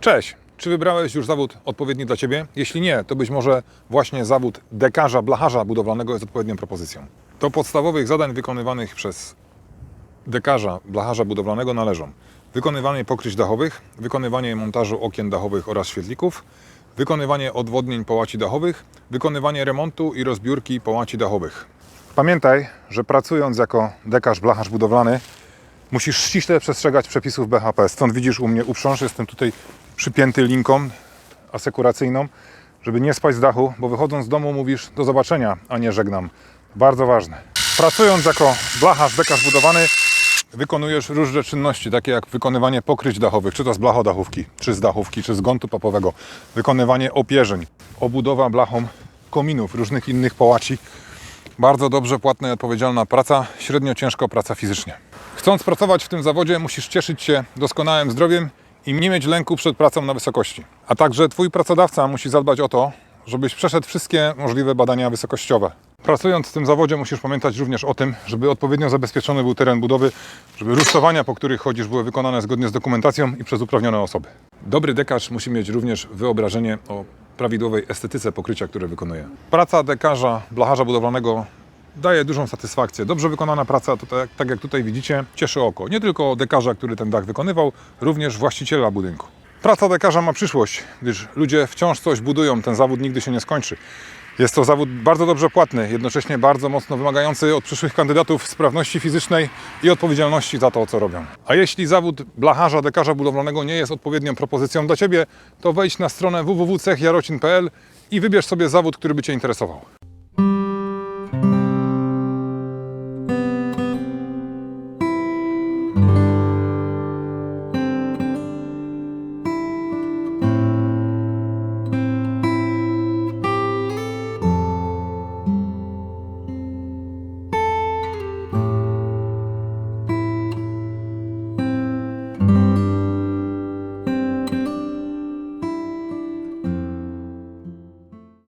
Cześć! Czy wybrałeś już zawód odpowiedni dla Ciebie? Jeśli nie, to być może właśnie zawód dekarza, blacharza budowlanego jest odpowiednią propozycją. Do podstawowych zadań wykonywanych przez dekarza, blacharza budowlanego należą wykonywanie pokryć dachowych, wykonywanie montażu okien dachowych oraz świetlików, wykonywanie odwodnień połaci dachowych, wykonywanie remontu i rozbiórki połaci dachowych. Pamiętaj, że pracując jako dekarz, blacharz budowlany, musisz ściśle przestrzegać przepisów BHP. Stąd widzisz u mnie uprząż, jestem tutaj przypięty linką asekuracyjną, żeby nie spać z dachu, bo wychodząc z domu mówisz do zobaczenia, a nie żegnam. Bardzo ważne. Pracując jako blacharz, dekarz budowany, wykonujesz różne czynności, takie jak wykonywanie pokryć dachowych, czy to z blachodachówki, czy z dachówki, czy z gontu papowego, wykonywanie opierzeń, obudowa blachą kominów, różnych innych połaci. Bardzo dobrze płatna i odpowiedzialna praca, średnio ciężko praca fizycznie. Chcąc pracować w tym zawodzie, musisz cieszyć się doskonałym zdrowiem i nie mieć lęku przed pracą na wysokości. A także Twój pracodawca musi zadbać o to, żebyś przeszedł wszystkie możliwe badania wysokościowe. Pracując w tym zawodzie musisz pamiętać również o tym, żeby odpowiednio zabezpieczony był teren budowy, żeby rusztowania, po których chodzisz, były wykonane zgodnie z dokumentacją i przez uprawnione osoby. Dobry dekarz musi mieć również wyobrażenie o prawidłowej estetyce pokrycia, które wykonuje. Praca dekarza, blacharza budowlanego daje dużą satysfakcję. Dobrze wykonana praca, to tak, tak jak tutaj widzicie, cieszy oko. Nie tylko dekarza, który ten dach wykonywał, również właściciela budynku. Praca dekarza ma przyszłość, gdyż ludzie wciąż coś budują, ten zawód nigdy się nie skończy. Jest to zawód bardzo dobrze płatny, jednocześnie bardzo mocno wymagający od przyszłych kandydatów sprawności fizycznej i odpowiedzialności za to, co robią. A jeśli zawód blacharza, dekarza budowlanego nie jest odpowiednią propozycją dla Ciebie, to wejdź na stronę www.cechjarocin.pl i wybierz sobie zawód, który by Cię interesował.